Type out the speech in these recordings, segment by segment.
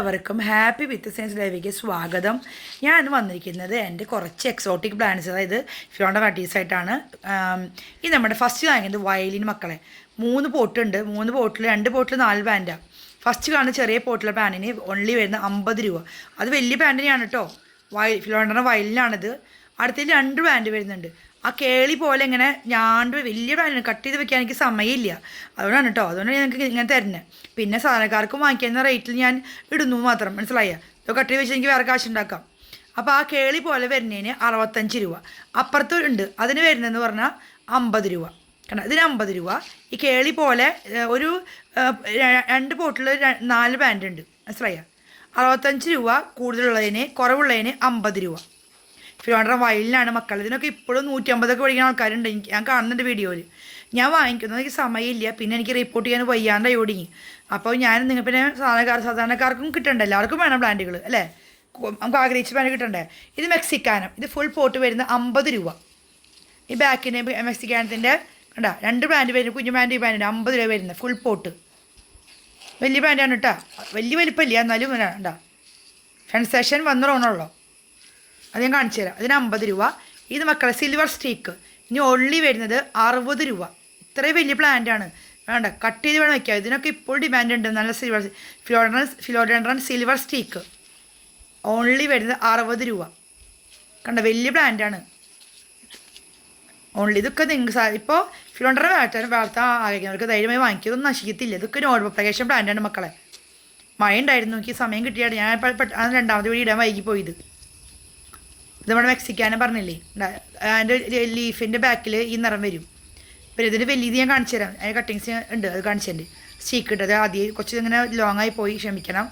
എല്ലാവർക്കും happy with science ലൈവിലേക്ക് സ്വാഗതം. ഞാൻ വന്നിരിക്കുന്നത് എന്റെ കുറച്ച് എക്സോട്ടിക് പ്ലാന്റ്സ് അതായത് വാട്ടീസ് ആയിട്ടാണ്. ഈ നമ്മുടെ ഫസ്റ്റ് വാങ്ങിയത് വയലിൻ മക്കളെ. മൂന്ന് പോട്ടുണ്ട് മൂന്ന് പോട്ടിൽ രണ്ട് പോട്ടിൽ നാല് പാന്റാണ് ഫസ്റ്റ് കാണുന്ന ചെറിയ പോട്ടിലെ പാനിന് ഓൺലി വരുന്ന അമ്പത് രൂപ. അത് വലിയ പാന്റിനെയാണ് കേട്ടോ. വയ ഫിലോണ്ടറിന്റെ വയലിനാണിത് അടുത്തതിൽ രണ്ട് പാന്റ് വരുന്നുണ്ട്. ആ കേളി പോലെ ഇങ്ങനെ ഞാണ്ട് വലിയ പാന്റാണ് കട്ട് ചെയ്ത് വെക്കാൻ എനിക്ക് സമയമില്ല. അതുകൊണ്ടാണ് കേട്ടോ അതുകൊണ്ടാണ് ഞങ്ങൾക്ക് ഇങ്ങനെ തരുന്നത് പിന്നെ സാധനക്കാർക്കും വാങ്ങിക്കുന്ന റേറ്റിൽ ഞാൻ ഇടുന്നു മാത്രം. മനസ്സിലായ? ഇത് കട്ട് ചെയ്ത് വെച്ച് എനിക്ക് വേറെ കാശ് ഉണ്ടാക്കാം അപ്പോൾ ആ കേളി പോലെ വരുന്നതിന് അറുപത്തഞ്ച് രൂപ. അപ്പുറത്ത് ഉണ്ട്. അതിന് വരുന്നതെന്ന് പറഞ്ഞാൽ അമ്പത് രൂപ. കാരണം ഇതിന് അമ്പത് രൂപ. ഈ കേളി പോലെ ഒരു രണ്ട് ബോട്ടിൽ നാല് ബാൻഡ് ഉണ്ട്. മനസ്സിലായ? അറുപത്തഞ്ച് രൂപ കൂടുതലുള്ളതിന് കുറവുള്ളതിന് അമ്പത് രൂപ. ഫിലോണ്ടർ വയലിലാണ് മക്കൾ ഇതിനൊക്കെ ഇപ്പോഴും നൂറ്റമ്പതൊക്കെ പഠിക്കുന്ന ആൾക്കാരുണ്ട്. എനിക്ക് ഞാൻ കാണുന്നുണ്ട് വീഡിയോയിൽ ഞാൻ വാങ്ങിക്കുന്നത് എനിക്ക് സമയമില്ല. പിന്നെ എനിക്ക് റിപ്പോർട്ട് ചെയ്യാൻ വയ്യാണ്ടായി ഓടിങ്ങി അപ്പോൾ ഞാൻ നിങ്ങൾ പിന്നെ സാധാരണക്കാർ സാധാരണക്കാർക്കും കിട്ടണ്ടേ? എല്ലാവർക്കും വേണം പ്ലാന്റുകൾ അല്ലേ? നമുക്ക് ആഗ്രഹിച്ച പ്ലാന്റ് കിട്ടണ്ടേ? ഇത് മെക്സിക്കാനം. ഇത് ഫുൾ പോട്ട് വരുന്ന അമ്പത് രൂപ. ഈ ബാക്കിന് മെക്സിക്കാനത്തിന്റെ കണ്ട രണ്ട് ബ്രാൻഡ് വരുന്നത് കുഞ്ഞു ബ്രാൻഡ് ഈ പ്ലാന്റ് അമ്പത് രൂപ വരുന്നത് ഫുൾ പോട്ട് വലിയ ബ്രാൻഡാണ് കേട്ടോ വലിയ വലിപ്പമില്ല എന്നാലും കണ്ട. സെൻസേഷൻ വന്നോണുള്ളൂ അത് ഞാൻ കാണിച്ചു തരാം. അതിന് അമ്പത് രൂപ. ഇത് മക്കളെ സിൽവർ സ്റ്റീക്ക് ഇനി ഒള്ളി വരുന്നത് അറുപത് രൂപ. ഇത്രയും വലിയ പ്ലാന്റാണ് വേണ്ട കട്ട് ചെയ്ത് വേണം വയ്ക്കാം ഇതിനൊക്കെ ഇപ്പോൾ ഡിമാൻഡ് ഉണ്ട്. നല്ല സിൽവർ ഫിലോഡൻ ഫിലോഡൻഡ്രൻ സിൽവർ സ്റ്റീക്ക് ഓൺലി വരുന്നത് അറുപത് രൂപ. കണ്ട വലിയ പ്ലാന്റാണ് ഓൺലി ഇതൊക്കെ നിങ്ങൾക്ക് ഇപ്പോൾ ഫിലോണ്ടറിനെ വളർത്താൻ വളർത്താൻ ആഗ്രഹിക്കുന്നവർക്ക് ധൈര്യമായി വാങ്ങിക്കും നശിക്കത്തില്ല. ഇതൊക്കെ നോർമൽ പ്രകാശം പ്ലാന്റാണ് മക്കളെ. മഴ ഉണ്ടായിരുന്നു. എനിക്ക് സമയം കിട്ടിയാണ് ഞാൻ രണ്ടാമത്തെ വീട് ഇടാൻ വൈകി പോയത് നമ്മുടെ മെക്സിക്കാനെ പറഞ്ഞില്ലേ? അതിന്റെ ലീഫിന്റെ ബാക്കിൽ ഈ നിറം വരും. പിന്നെ ഇതിന്റെ വലിയത് ഞാൻ കാണിച്ചു തരാം. അതിന്റെ കട്ടിങ്സ് ഉണ്ട് അത് കാണിച്ചിട്ടുണ്ട് സ്റ്റീക്ക് അത് ആദ്യം കുറച്ച് ഇങ്ങനെ ലോങ് ആയി പോയി ക്ഷമിക്കണം.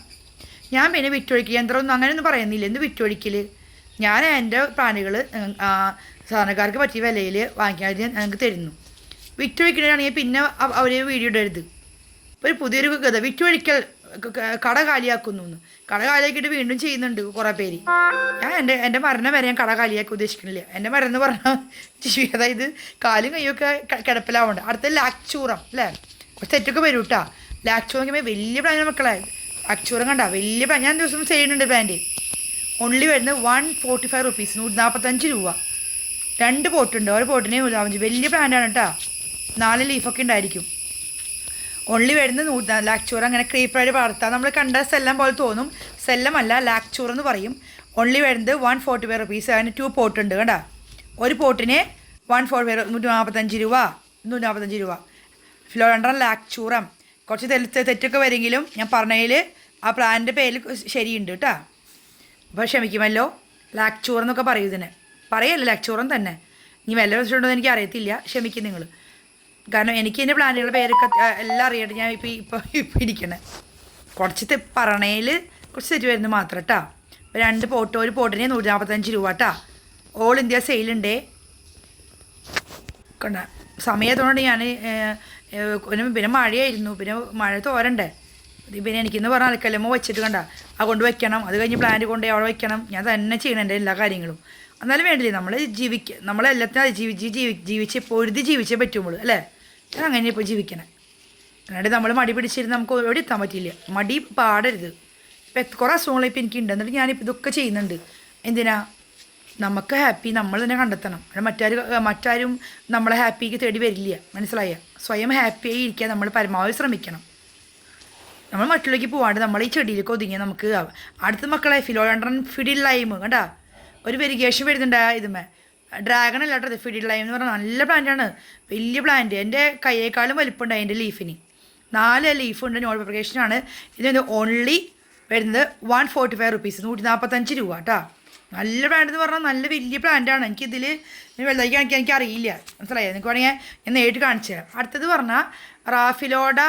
ഞാൻ പിന്നെ വിറ്റൊഴിക്കൽ യന്ത്രമൊന്നും അങ്ങനെയൊന്നും പറയുന്നില്ല. എന്ത് വിറ്റൊഴിക്കൽ ഞാൻ എന്റെ പ്ലാനുകൾ സാധാരണക്കാർക്ക് പറ്റിയ വിലയിൽ വാങ്ങിക്കാൻ ഞങ്ങൾക്ക് തരുന്നു. വിറ്റൊഴിക്കണമെങ്കിൽ പിന്നെ അവർ വീഡിയോ ഇടരുത്. ഒരു പുതിയൊരു കഥ. വിറ്റൊഴിക്കൽ കട കാലിയാക്കുന്നു. കട കാലിയാക്കിയിട്ട് വീണ്ടും ചെയ്യുന്നുണ്ട് കുറേ പേര്. ഞാൻ എന്റെ എന്റെ മരണം വരെ ഞാൻ കട കാലിയാക്കി ഉദ്ദേശിക്കുന്നില്ല. എന്റെ മരണം എന്ന് പറഞ്ഞാൽ അതായത് കാലും കൈയൊക്കെ ക- കിടപ്പിലാവുന്നുണ്ട് അടുത്ത ലാക്ചൂറം അല്ലേ? കുറച്ച് തെറ്റൊക്കെ വരും കേട്ടോ ലാക്ചൂറം വലിയ പ്ലാൻ മക്കളെ. ലാക്ചൂറം കണ്ട വലിയ പ്ലാൻ ഞാൻ ദിവസം ചെയ്യുന്നുണ്ട് പ്ലാന്റ് ഓൺലി വരുന്നത് വൺ ഫോർട്ടി ഫൈവ് റുപ്പീസ് നൂറ്റി നാൽപ്പത്തഞ്ച് രൂപ. രണ്ട് പോട്ടുണ്ട്. ഒരു പോട്ടിനെ നൂറ്റി വലിയ പ്ലാന്റാണ് കേട്ടോ നാല് ലീഫൊക്കെ ഉണ്ടായിരിക്കും. ഒള്ളി വരുന്നത് നൂറ്റി ലാക്ചൂർ അങ്ങനെ ക്രീപ്പറായിട്ട് വളർത്താം. നമ്മൾ കണ്ട സെല്ലം പോലെ തോന്നും. സെല്ലമല്ല ലാക്ചൂർ എന്ന് പറയും. ഒള്ളി വരുന്നത് വൺ ഫോർട്ടി ഫൈവ് റുപ്പീസ് അതിന് ടു പോട്ട് ഉണ്ട് കേട്ടോ. ഒരു പോട്ടിന് വൺ ഫോർട്ടി ഫൈവ് നൂറ്റി നാൽപ്പത്തഞ്ച് രൂപ. നൂറ്റി നാൽപ്പത്തഞ്ച് രൂപ. ഫ്ലോറൻഡ്രൻ ലാക്ചൂറം. കുറച്ച് തെറ്റ് തെറ്റൊക്കെ വരുമെങ്കിലും ഞാൻ പറഞ്ഞതിൽ ആ പ്ലാനിന്റെ പേരിൽ ശരിയുണ്ട് കേട്ടോ. അപ്പോൾ ക്ഷമിക്കുമല്ലോ. ലാക്ചൂർ എന്നൊക്കെ പറയും ഇതിന്. പറയല്ല ലാക്ചൂറം തന്നെ. ഇനി വല്ല വെച്ചിട്ടുണ്ടോ എന്ന് എനിക്ക് അറിയത്തില്ല ക്ഷമിക്കും നിങ്ങൾ കാരണം എനിക്ക് എന്റെ പ്ലാനുകളുടെ പേരൊക്കെ എല്ലാം അറിയട്ടെ ഞാൻ ഇപ്പോൾ ഇപ്പോൾ ഇപ്പോൾ ഇരിക്കണേ. കുറച്ച് പറണയിൽ കുറച്ച് തെറ്റ് വരുന്നത് മാത്രം കേട്ടോ രണ്ട് പോട്ടോ ഒരു പോട്ടിന് നൂറ്റി നാൽപ്പത്തഞ്ച് രൂപ കേട്ടോ ഓൾ ഇന്ത്യ സെയിലുണ്ടേ കണ്ട സമയത്തോണ്ട് ഞാൻ പിന്നെ മഴയായിരുന്നു. പിന്നെ മഴ തോരണ്ടേ. പിന്നെ എനിക്കിന്ന് പറഞ്ഞാൽ അലക്കല്ലമ്മ വെച്ചിട്ട് കണ്ട. ആ കൊണ്ട് വെക്കണം. അത് കഴിഞ്ഞ് പ്ലാന്റ് കൊണ്ട് അവിടെ വെക്കണം. ഞാൻ തന്നെ ചെയ്യണം എന്റെ എല്ലാ കാര്യങ്ങളും. എന്നാലും വേണ്ടില്ലേ നമ്മൾ ജീവിക്കുക നമ്മളെല്ലാത്തിനും അതിജീവിച്ച് ജീവി ജീവിച്ച് പൊരുതി ജീവിച്ചേ പറ്റുമ്പോൾ അല്ലേ? അങ്ങനെ ഇപ്പോൾ ജീവിക്കണം. അല്ലാണ്ട് നമ്മൾ മടി പിടിച്ചിരുന്ന് നമുക്ക് എവിടെ എത്താൻ പറ്റില്ല മടി പാടരുത്. ഇപ്പം കുറേ അസുഖങ്ങൾ ഇപ്പം എനിക്കുണ്ട് എന്നിട്ട് ഞാനിപ്പോൾ ഇതൊക്കെ ചെയ്യുന്നുണ്ട്. എന്തിനാ? നമുക്ക് ഹാപ്പി നമ്മൾ തന്നെ കണ്ടെത്തണം. മറ്റാരും മറ്റാരും നമ്മളെ ഹാപ്പിക്ക് തേടി വരില്ല. മനസ്സിലായ? സ്വയം ഹാപ്പിയായി ഇരിക്കാൻ നമ്മൾ പരമാവധി ശ്രമിക്കണം. നമ്മൾ മറ്റുള്ളവർക്ക് പോവാണ്ട് നമ്മൾ ഈ ചെടിയിലേക്ക് ഒതുങ്ങിയാൽ നമുക്ക് അടുത്ത മക്കളെ ഫിലോഡൻഡ്രൻ ഫിഡിൽ ലൈമ്. കണ്ടാ? ഒരു വെരിഗേഷൻ വരുന്നുണ്ടാ ഇതുമേ ഡ്രാഗൺ അല്ല കേട്ടോ ഫിഡി ലൈം എന്ന് പറഞ്ഞാൽ നല്ല പ്ലാന്റാണ് വലിയ പ്ലാന്റ് എന്റെ കയ്യേക്കാളും വലിപ്പമുണ്ട് അതിന്റെ ലീഫിന് നാല് ലീഫുണ്ട് നോട്ട് പ്രൊപ്പഗേഷനാണ് ഇതിന് ഓൺലി വരുന്നത് വൺ ഫോർട്ടി ഫൈവ് റുപ്പീസ് നൂറ്റി നാൽപ്പത്തഞ്ച് രൂപ കേട്ടോ നല്ല പ്ലാന്റ് എന്ന് പറഞ്ഞാൽ നല്ല വലിയ പ്ലാന്റാണ് എനിക്കിതിൽ വെള്ളത്തേക്ക് കാണിക്കാൻ എനിക്ക് അറിയില്ല മനസ്സിലായോ? നിങ്ങൾക്ക് വേണമെങ്കിൽ ഞാൻ നേരിട്ട് കാണിച്ചു തരാം. അടുത്തത് പറഞ്ഞാൽ റാഫിലോഡ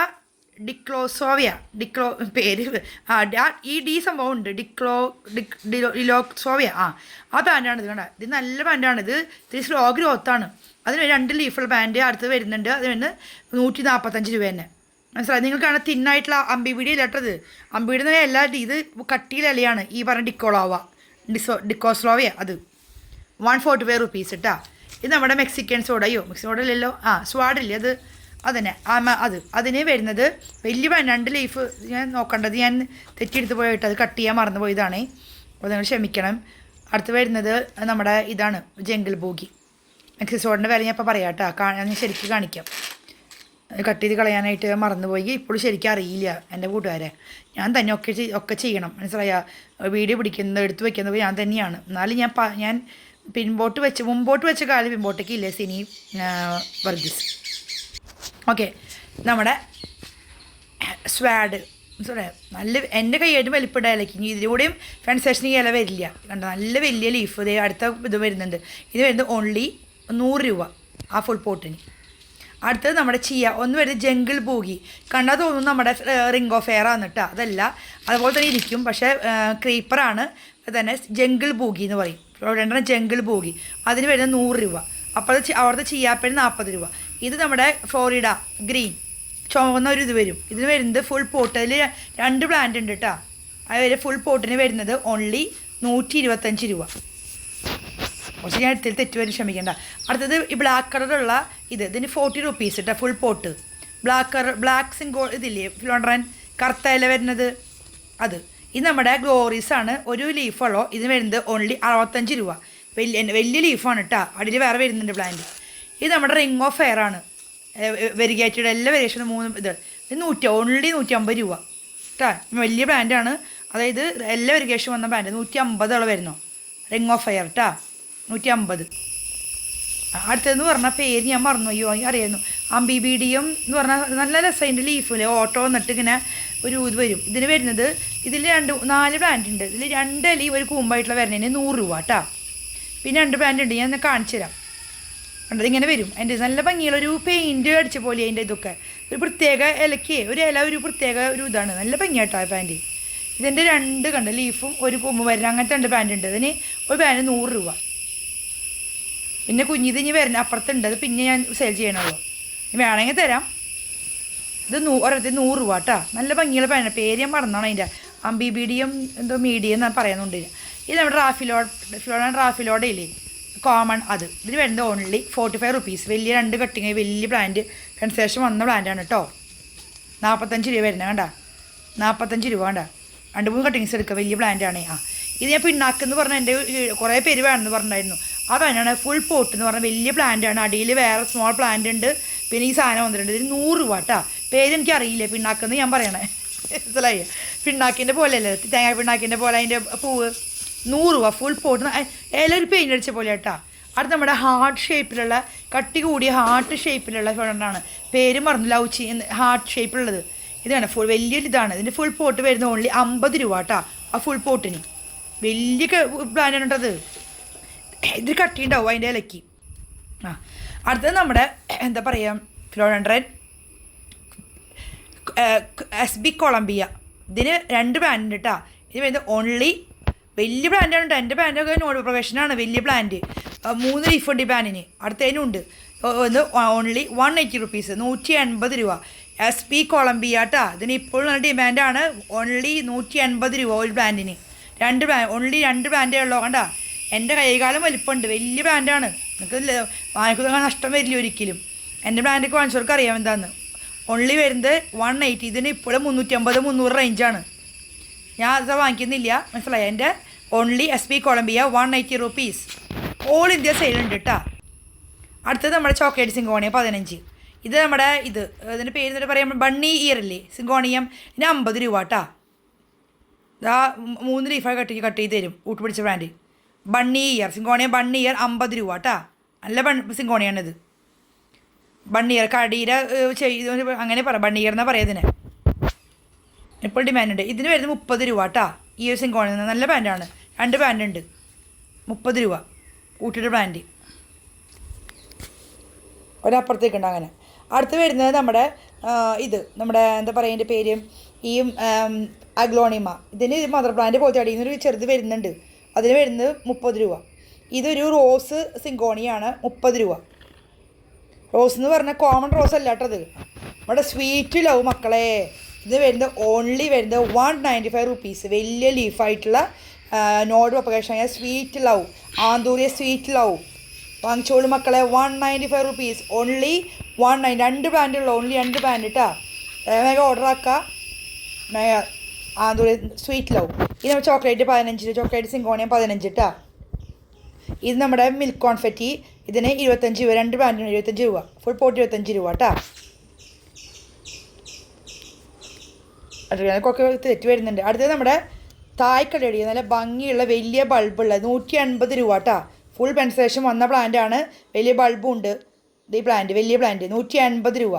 ഡിക്ലോസോവിയ ഡിക്ലോ പേര് ആ ഈ ഡി സംഭവം ഉണ്ട്. ഡിക്ലോ ഡിക് ഡിലോ ഡിലോക്സോവിയ. ആ ആ പാന്റാണ് ഇത് കണ്ട ഇത് നല്ല പാന്റാണ് ഇത് ഇത്തിരി സ്ലോ ഗ്രോത്താണ് അതിന് രണ്ട് ലീഫുള്ള പാന്റ് അടുത്ത് വരുന്നുണ്ട്. അത് വരുന്നത് നൂറ്റി നാൽപ്പത്തഞ്ച് രൂപ തന്നെ മനസ്സിലായി? നിങ്ങൾക്കാണ് തിന്നായിട്ടുള്ള അമ്പിപിടി ഇല്ലാട്ടത് അമ്പിപിടി എന്ന് എല്ലാ ഇത് കട്ടിയിൽ ഇലയാണ്. ഈ പറഞ്ഞ ഡിക്കോളോവ ഡിസോ ഡിക്കോസ്ലോവിയ അത്. വൺ ഫോർട്ടി ഫൈവ് റുപ്പീസ് ഇട്ടാ ഇത് നമ്മുടെ മെക്സിക്കൻ സോഡയോ മെക്സിക്കൻ സോഡ ഇല്ലല്ലോ ആ സ്വാഡില്ലേ അത്? അതന്നെ. അത്. അതിന് വരുന്നത് വലിയ രണ്ട് ലീഫ് ഞാൻ നോക്കേണ്ടത്. ഞാൻ തെറ്റിയെടുത്ത് പോയിട്ട് അത് കട്ട് ചെയ്യാൻ മറന്നു പോയതാണ്. അപ്പോൾ നിങ്ങൾ ക്ഷമിക്കണം. അടുത്ത് വരുന്നത് നമ്മുടെ ഇതാണ് ജംഗിൾ ബോഗി എക്സസോഡിന്റെ വില ഞാൻ ഇപ്പോൾ പറയാം കേട്ടോ. ഞാൻ ശരിക്കും കാണിക്കാം. കട്ട് ചെയ്ത് കളയാനായിട്ട് മറന്നുപോയി ഇപ്പോഴും ശരിക്കും അറിയില്ല എന്റെ കൂട്ടുകാരെ. ഞാൻ തന്നെ ഒക്കെ ഒക്കെ ചെയ്യണം. മനസ്സിലായ? വീഡിയോ പിടിക്കുന്നത് എടുത്ത് വയ്ക്കുന്നത് ഞാൻ തന്നെയാണ്. എന്നാലും ഞാൻ ഞാൻ പിൻപോട്ട് വെച്ച് മുമ്പോട്ട് വെച്ച കാലം പിൻപോട്ടേക്ക് ഇല്ലേ സിനി വർഗീസ്? ഓക്കെ. നമ്മുടെ സ്വാഡ് നല്ല എന്റെ കൈയായിട്ട് വലിപ്പമുള്ള ഇലയ്ക്ക് ഇനി ഇതിലൂടെയും ഫെൻസേഷന് ഇല വരില്ല. കണ്ടോ? നല്ല വലിയ ലീഫ് ഇതേ അടുത്ത ഇത് വരുന്നുണ്ട്. ഇത് വരുന്നത് ഓൺലി നൂറ് രൂപ ആ ഫുൾ പോട്ടിന് അടുത്തത് നമ്മുടെ ചിയ ഒന്ന് വരുന്നത് ജംഗിൾ ബൂഗി കണ്ടാൽ തോന്നും നമ്മുടെ റിംഗ് ഓഫ് എയർ ആണ് കേട്ടോ അതല്ല അതുപോലെ തന്നെ ഇരിക്കും. പക്ഷേ ക്രീപ്പറാണ് തന്നെ ജംഗിൾ ബൂഗി എന്ന് പറയും. രണ്ടെണ്ണം ജംഗിൾ ബൂഗി അതിന് വരുന്നത് നൂറ് രൂപ. അപ്പോൾ അവിടുത്തെ ചിയാപ്പേന് നാൽപ്പത് രൂപ. ഇത് നമ്മുടെ ഫ്ലോറിഡ ഗ്രീൻ ചുവന്ന ഒരു ഇത് വരും. ഇതിന് വരുന്നത് ഫുൾ പോട്ട് അതിൽ രണ്ട് പ്ലാന്റ് ഉണ്ട് കേട്ടോ അത് ഫുൾ പോട്ടിന് വരുന്നത് ഓൺലി നൂറ്റി ഇരുപത്തഞ്ച് രൂപ. കുറച്ച് ഞാൻ എടുത്തിൽ തെറ്റ് വരും ക്ഷമിക്കണ്ട. അടുത്തത് ഈ ബ്ലാക്ക് കളറുള്ള ഇത്. ഇതിന് ഫോർട്ടി റുപ്പീസ് കേട്ടോ full pot black colour black സിംഗോ ഇതില്ലേ? ഫ്ലോണ്ടറൻ കറുത്ത ഇല വരുന്നത്. അത്. ഇത് നമ്മുടെ ഗ്ലോറീസ് ആണ്. ഒരു ലീഫുള്ളോ ഇതിന് വരുന്നത് ഓൺലി അറുപത്തഞ്ച് രൂപ. വലിയ വലിയ ലീഫാണ് കേട്ടോ അടിയിൽ വേറെ വരുന്നുണ്ട് പ്ലാന്റ് ഇത് നമ്മുടെ റിംഗ് ഓഫ് ഫെയർ ആണ്. വെരിഗേറ്റഡ് എല്ലാ വേരിയേഷനും മൂന്ന് ഇത്. ഇത് നൂറ്റി ഓൺലി നൂറ്റി അമ്പത് രൂപ. കേട്ടോ വലിയ ബ്രാൻഡാണ് അതായത് എല്ലാ വെരിഗേഷൻ വന്ന ബ്രാൻഡ് നൂറ്റി അമ്പതോളം വരുന്നു. റിംഗ് ഓഫ് ഫയർ കേട്ടോ നൂറ്റി അമ്പത് അടുത്തതെന്ന് പറഞ്ഞാൽ പേര് ഞാൻ മറന്നു. അയ്യോ അറിയായിരുന്നു. അംബിബിഡിയം എന്ന് പറഞ്ഞാൽ നല്ല രസതിന്റെ ലീഫില്ലേ ഓട്ടോ എന്നിട്ട് ഇങ്ങനെ ഒരു ഇത് വരും. ഇതിന് വരുന്നത് ഇതിൽ രണ്ട് നാല് ബ്രാൻഡ് ഉണ്ട്. ഇതിൽ രണ്ട് അലി ഒരു കൂമ്പായിട്ടുള്ള വരുന്നതിന് നൂറ് രൂപ കേട്ടോ പിന്നെ രണ്ട് ബ്രാൻഡ് ഉണ്ട്. ഞാൻ കാണിച്ചു തരാം കണ്ടത് ഇങ്ങനെ വരും. അതിന്റെ നല്ല ഭംഗിയുള്ള ഒരു പെയിന്റ് അടിച്ച പോലെ അതിന്റെ ഇതൊക്കെ. ഒരു പ്രത്യേക ഇലയ്ക്ക് ഒരു ഇല ഒരു പ്രത്യേക ഒരു ഇതാണ്. നല്ല ഭംഗിയാട്ടോ ആ പാന്റ് ഇതിന്റെ രണ്ട് കണ്ട് ലീഫും ഒരു കൊമ്പ് വരുന്ന അങ്ങനത്തെ രണ്ട് പാന്റ് ഉണ്ട്. അതിന് ഒരു പാന്റ് നൂറ് രൂപ. പിന്നെ കുഞ്ഞിത് ഇനി വരുന്ന അപ്പുറത്തുണ്ട്. അത് പിന്നെ ഞാൻ സെയിൽ ചെയ്യണമല്ലോ വേണമെങ്കിൽ തരാം. ഇത് നൂ ഒരത്തി നൂറ് രൂപ കേട്ടോ നല്ല ഭംഗിയുള്ള പാന്റ് പേര് ഞാൻ മറന്നാണ് അതിന്റെ. അമ്പി ബിഡിയും എന്തോ മീഡിയം എന്നാണ് പറയുന്നുണ്ട്. ഇത് നമ്മുടെ റാഫിലോ ഫിലോഡ് റാഫിലോടെ ഇല്ലേ കോമൺ അത്. ഇതിന് വരുന്നത് ഓൺലി ഫോർട്ടി ഫൈവ് റുപ്പീസ് വലിയ രണ്ട് കട്ടിങ് വലിയ പ്ലാന്റ് കൺസേഷൻ വന്ന ബ്രാൻഡാണ് കേട്ടോ നാൽപ്പത്തഞ്ച് രൂപ വരുന്നത് കണ്ട? നാൽപ്പത്തഞ്ച് രൂപ കണ്ട? രണ്ട് മൂന്ന് കട്ടിങ്സ് എടുക്കുക. വലിയ ബ്രാൻഡാണ് ആ. ഇത് ഞാൻ പിണ്ണാക്കെന്ന് പറഞ്ഞ എന്റെ കുറേ പേര് വേണമെന്ന് പറഞ്ഞിട്ടുണ്ടായിരുന്നു. അതാണ് ഫുൾ പോട്ട് എന്ന് പറഞ്ഞ വലിയ പ്ലാന്റാണ് അടിയിൽ വേറെ സ്മോൾ പ്ലാന്റ് ഉണ്ട്. പിന്നെ ഈ സാധനം വന്നിട്ടുണ്ട്. ഇതിന് നൂറ് രൂപ കേട്ടോ പേര് എനിക്ക് അറിയില്ല. പിണ്ണാക്കെന്ന് ഞാൻ പറയണേ. മനസ്സിലായി പിണ്ണാക്കിന്റെ പോലെയല്ലേ തേങ്ങ പിണ്ണാക്കിന്റെ പോലെ അതിന്റെ പൂവ്. നൂറ് രൂപ ഫുൾ പോട്ട് ഇലൊരു പെയിന്റ് അടിച്ച പോലെ കേട്ടോ അടുത്ത് നമ്മുടെ ഹാർട്ട് ഷേപ്പിലുള്ള കട്ടി കൂടിയ ഹാർട്ട് ഷേപ്പിലുള്ള ഫോണാണ് പേര് മറന്നു ലവ് എന്ന് ഹാർട്ട് ഷേപ്പിലുള്ളത് ഇതാണ് ഫുൾ വലിയൊരു ഇതാണ്. ഇതിന്റെ ഫുൾ പോട്ട് വരുന്ന ഓൺലി അമ്പത് രൂപ കേട്ടോ ആ ഫുൾ പോട്ടിന് വലിയ പ്ലാനാണ് കേട്ടത് ഇത് കട്ടി ഉണ്ടാവും അതിന്റെ ഇലക്ക് ആ അടുത്തത് നമ്മുടെ എന്താ പറയുക ഫിലോഡൻഡ്രൻ എസ് ബി കൊളംബിയ ഇതിന് രണ്ട് ബ്രാൻഡ് കേട്ടോ ഇത് വരുന്നത് ഓൺലി വലിയ ബ്രാൻഡാണ് കേട്ടോ എന്റെ ബ്രാൻഡൊക്കെ നോൺ പ്രൊഫഷനാണ് വലിയ ബ്രാൻഡ് മൂന്ന് ബ്രാൻഡിന് അടുത്തതിനും ഉണ്ട് ഒന്ന് ഓൺലി വൺ എയ്റ്റി റുപ്പീസ് നൂറ്റി എൺപത് രൂപ. എസ് പി കൊളംബിയ കേട്ടോ ഇതിന് ഇപ്പോഴും നല്ല ഡിമാൻഡാണ് ഓൺലി നൂറ്റി എൺപത് രൂപ ഒരു ബ്രാൻഡിന് രണ്ട് ബ്രാൻഡ് ഓൺലി രണ്ട് ബ്രാൻഡേ ഉള്ളൂ. കണ്ടാ? എന്റെ കൈകാലം വലിപ്പമുണ്ട്. വലിയ ബ്രാൻഡാണ് നിങ്ങൾക്ക് വാങ്ങിക്കുന്ന നഷ്ടം വരില്ല ഒരിക്കലും. എന്റെ ബ്രാൻഡൊക്കെ വാങ്ങിച്ചവർക്ക് അറിയാം എന്താന്ന്. ഓൺലി വരുന്നത് വൺ എയ്റ്റി ഇതിന് ഇപ്പോഴും മുന്നൂറ്റമ്പത് മുന്നൂറ് റേഞ്ചാണ് ഞാൻ അത് വാങ്ങിക്കുന്നില്ല. മനസ്സിലായി? എന്റെ only S P Colombia one eighty rupees all India സെയിലുണ്ട് കേട്ടോ അടുത്തത് നമ്മുടെ ചോക്ലേറ്റ് സിങ്കോണിയം പതിനഞ്ച്. ഇത് നമ്മുടെ ഇത് ഇതിന്റെ പേര് എന്നിട്ട് പറയുമ്പോൾ ബണ്ണി ഇയർ അല്ലേ സിങ്കോണിയം ഇതിന് അമ്പത് രൂപ കേട്ടോ ഇതാ മൂന്ന് ലീഫായി കട്ട് കട്ട് ചെയ്ത് തരും ഊട്ട് പിടിച്ച brand bunny ear syngonium bunny ear അമ്പത് രൂപ കേട്ടോ നല്ല ബൺ സിങ്കോണിയാണിത് ബണ്ണിയർ കടീര ചെയ്ത് അങ്ങനെ പറ ബണ്ണിയർ എന്നാണ് പറയുന്നതിന് ഇപ്പോൾ ഡിമാൻഡ് ഉണ്ട്. ഇതിന് വരുന്നത് മുപ്പത് രൂപ കേട്ടോ ഈ ഒരു സിങ്കോണിൽ നല്ല പാന്റാണ് രണ്ട് പാന്റ് ഉണ്ട് മുപ്പത് രൂപ. കൂട്ടിയിട്ട് പാന്റ് ഒരപ്പുറത്തേക്കുണ്ട് അങ്ങനെ. അടുത്ത് വരുന്നത് നമ്മുടെ ഇത്. നമ്മുടെ എന്താ പറയുക എന്റെ പേര്? ഈ അഗ്ലോണിമ. ഇതിന് മദർ പ്ലാന്റ് പോലത്തെ അടിയിൽ നിന്നൊരു ചെറുത് വരുന്നുണ്ട്. അതിന് വരുന്നത് മുപ്പത് രൂപ. ഇതൊരു റോസ് സിങ്കോണിയാണ് മുപ്പത് രൂപ. റോസ് എന്ന് പറഞ്ഞാൽ കോമൺ റോസ് അല്ല കേട്ടത് നമ്മുടെ സ്വീറ്റ് ലവ് മക്കളെ. ഇത് വരുന്നത് ഓൺലി വരുന്നത് വൺ നയന്റി ഫൈവ് റുപ്പീസ് വലിയ ലീഫായിട്ടുള്ള node propagation sweet love anthurium sweet love വാങ്ങിച്ചോളൂ മക്കളെ. One ninety five rupees only one nine രണ്ട് ഉള്ളൂ ഓൺലി രണ്ട് ബ്രാൻഡ് കേട്ടോ വേഗം ഓർഡർ ആക്കാം. ആന്തൂരി സ്വീറ്റ് ലവ് ഇത് നമ്മൾ ചോക്ലേറ്റ് പതിനഞ്ച് ചോക്ലേറ്റ് സിങ്കോണിയം പതിനഞ്ച് കേട്ടോ ഇത് നമ്മുടെ മിൽക്ക് കോൺഫെറ്റി ഇതിന് ഇരുപത്തഞ്ച് രൂപ രണ്ട് ബ്രാൻഡിന് ഇരുപത്തഞ്ച് രൂപ. ഫുൾ പോട്ട് ഇരുപത്തഞ്ച് രൂപ കേട്ടോ അതിനൊക്കെ തെറ്റ് വരുന്നുണ്ട്. അടുത്തത് നമ്മുടെ തായ്ക്കടയടി നല്ല ഭംഗിയുള്ള വലിയ ബൾബുള്ള. നൂറ്റി അൻപത് രൂപ കേട്ടോ ഫുൾ പെൻസേഷൻ വന്ന പ്ലാന്റാണ് വലിയ ബൾബും ഉണ്ട് ഈ പ്ലാന്റ് വലിയ പ്ലാന്റ് നൂറ്റി അൻപത് രൂപ.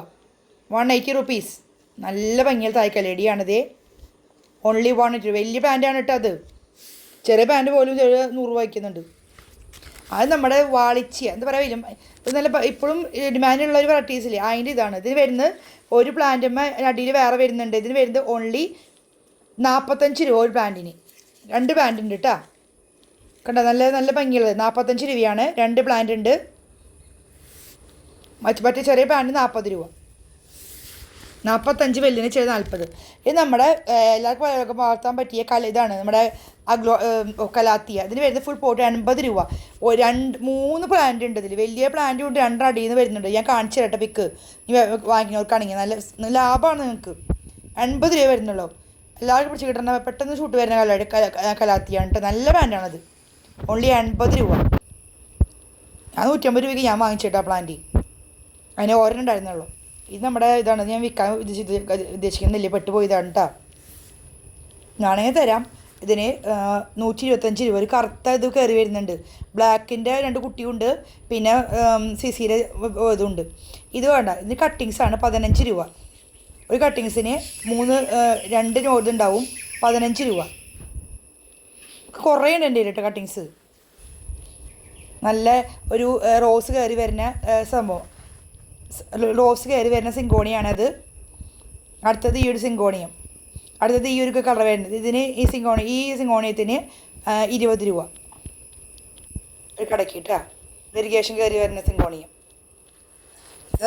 വൺ എയ്റ്റി റുപ്പീസ് നല്ല ഭംഗിയുള്ള തായ്ക്കലടിയാണിത് ഓൺലി വൺ എയ്റ്റി വലിയ പ്ലാന്റാണ് കേട്ടോ അത്. ചെറിയ പ്ലാന്റ് പോലും ചെറിയ നൂറ് വയ്ക്കുന്നുണ്ട്. അത് നമ്മുടെ വാളിച്ചിയ എന്താ പറയുക വലിയ ഇത് നല്ല ഇപ്പോഴും ഡിമാൻഡുള്ള ഒരു വെറൈറ്റീസ് ഇല്ലേ? അതിന്റെ ഇതാണ്. ഇതിന് വരുന്നത് ഒരു പ്ലാന്റമ്മ അടിയിൽ വേറെ വരുന്നുണ്ട്. ഇതിന് വരുന്നത് ഓൺലി നാൽപ്പത്തഞ്ച് രൂപ ഒരു പാന്റിന്. രണ്ട് പ്ലാന്റ് ഉണ്ട് കേട്ടോ കണ്ടോ നല്ല നല്ല ഭംഗിയുള്ളത്. നാൽപ്പത്തഞ്ച് രൂപയാണ്. രണ്ട് പ്ലാന്റ് ഉണ്ട്. മറ്റു ചെറിയ പാന്റ് നാൽപ്പത് രൂപ. നാൽപ്പത്തഞ്ച് വെല്ലിന് ചെറിയ നാൽപ്പത് ഇത് നമ്മുടെ എല്ലാവർക്കും വള- വളർത്താൻ പറ്റിയ കല ഇതാണ്. നമ്മുടെ അഗ്ലോ കലാത്തിയ. ഇതിന് വരുന്നത് ഫുൾ പോട്ട് എൺപത് രൂപ. രണ്ട് മൂന്ന് പ്ലാന്റ് ഉണ്ട് ഇതിൽ വലിയ പ്ലാന്റ് ഉണ്ട്. രണ്ടടിയിൽ നിന്ന് വരുന്നുണ്ട്. ഞാൻ കാണിച്ചു തരട്ടെ പിക്ക് വാങ്ങിക്കുന്നവർക്കാണെങ്കിൽ നല്ല ലാഭമാണ് നിങ്ങൾക്ക്. എൺപത് രൂപ വരുന്നുള്ളൂ. എല്ലാവർക്കും പിടിച്ച് കിട്ടണ പെട്ടെന്ന് ഷൂട്ട് വരുന്ന കല കല- കലാത്തിയാണ് കേട്ടോ നല്ല പാന്റാണത് ഓൺലി എൺപത് രൂപ. ഞാൻ നൂറ്റമ്പത് രൂപയ്ക്ക് ഞാൻ വാങ്ങിച്ചിട്ടാ പ്ലാന്റ് അതിന് ഓരോന്നും ഉണ്ടായിരുന്നുള്ളൂ. ഇത് നമ്മുടെ ഇതാണ് ഇത് ഞാൻ വിൽക്കാൻ ഉദ്ദേശിച്ചത് ഉദ്ദേശിക്കുന്നില്ല. പെട്ടുപോയതാണ് കേട്ടോ നാണെങ്കിൽ തരാം. ഇതിന് നൂറ്റി ഇരുപത്തഞ്ച് രൂപ. ഒരു കറുത്ത ഇത് കയറി വരുന്നുണ്ട്. ബ്ലാക്കിന്റെ രണ്ട് കുട്ടിയുണ്ട്. പിന്നെ സി സിയിലെ ഇതുണ്ട്. ഇത് വേണ്ട. ഇതിന് കട്ടിങ്സാണ് പതിനഞ്ച് രൂപ. ഒരു കട്ടിങ്സിന് മൂന്ന് രണ്ട് ഉണ്ടാവും. പതിനഞ്ച് രൂപ. കുറേ ഉണ്ട് എന്റെ കേട്ടോ കട്ടിങ്സ് നല്ല ഒരു റോസ് കയറി വരുന്ന സംഭവം. റോസ് കയറി വരുന്ന സിങ്കോണിയാണത്. അടുത്തത് ഈ ഒരു സിങ്കോണിയം. അടുത്തത് ഈ ഒരു കളർ വരുന്നത്. ഇതിന് ഈ സിങ്കോണി ഈ സിങ്കോണിയത്തിന് ഇരുപത് രൂപ. ഒരു കടയ്ക്ക് കേട്ടോ ഇറിഗേഷൻ കയറി വരുന്ന സിങ്കോണിയം.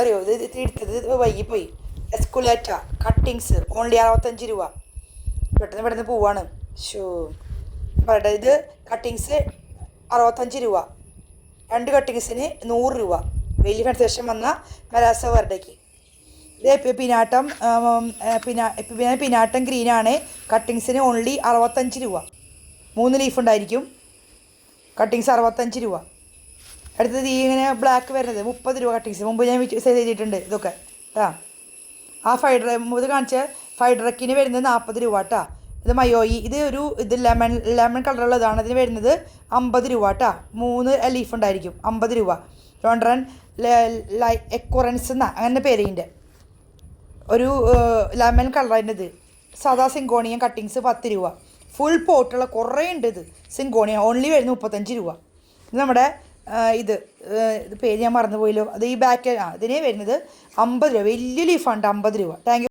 അറിയോ ഇത് എടുത്തത് വൈകിപ്പോയി. എസ്കുലേറ്റ കട്ടിങ്സ് ഓൺലി അറുപത്തഞ്ച് രൂപ. പെട്ടെന്ന് പെട്ടെന്ന് പോവാണ്. ഷോ പറയട്ടെ ഇത് കട്ടിങ്സ് അറുപത്തഞ്ച് രൂപ. രണ്ട് കട്ടിങ്സിന് നൂറ് രൂപ. വലിയ കൺസെഷൻ വന്ന മരാസ വർഡയ്ക്ക് ഇത് പിന്നാട്ടം ആ, പിനാ പിന്നെ പിനാട്ടം ഗ്രീനാണ് കട്ടിങ്സിന് ഓൺലി അറുപത്തഞ്ച് രൂപ. മൂന്ന് ലീഫ് ഉണ്ടായിരിക്കും. കട്ടിങ്സ് അറുപത്തഞ്ച് രൂപ. അടുത്തത് ഈ ഇങ്ങനെ ബ്ലാക്ക് വരുന്നത് മുപ്പത് രൂപ കട്ടിങ്സ് മുമ്പ് ഞാൻ ചെയ്തിട്ടുണ്ട് ഇതൊക്കെ. കേട്ടാ ആ ഫൈഡ് ഇത് കാണിച്ച ഫൈഡ് റക്കിന് വരുന്നത് നാൽപ്പത് രൂപ കേട്ടാ ഇത് മയോയി ഇത് ഒരു ഇത് ലെമൺ ലെമൺ കളറുള്ളതാണ് ഇതിന് വരുന്നത് അമ്പത് രൂപ കേട്ടാ മൂന്ന് ലീഫ് ഉണ്ടായിരിക്കും അമ്പത് രൂപ. ലോണ്ടറൻ ലൈ എക്കുറൻസ് എന്ന അങ്ങനെ പേരിന്റെ ഒരു ലെമൺ കളറിന്റെ ഇത്. സാധാ സിങ്കോണിയം കട്ടിങ്സ് പത്ത് രൂപ. ഫുൾ പോട്ടുള്ള കുറേ ഉണ്ട് ഇത്. സിങ്കോണിയ ഓൺലി വരുന്നത് മുപ്പത്തഞ്ച് രൂപ. ഇത് നമ്മുടെ ഇത് ഇത് പേര് ഞാൻ മറന്നുപോയല്ലോ. അത് ഈ ബാക്ക് ആ ഇതിന് വരുന്നത് അമ്പത് രൂപ. വലിയ ലീഫാണ് അമ്പത് രൂപ. താങ്ക്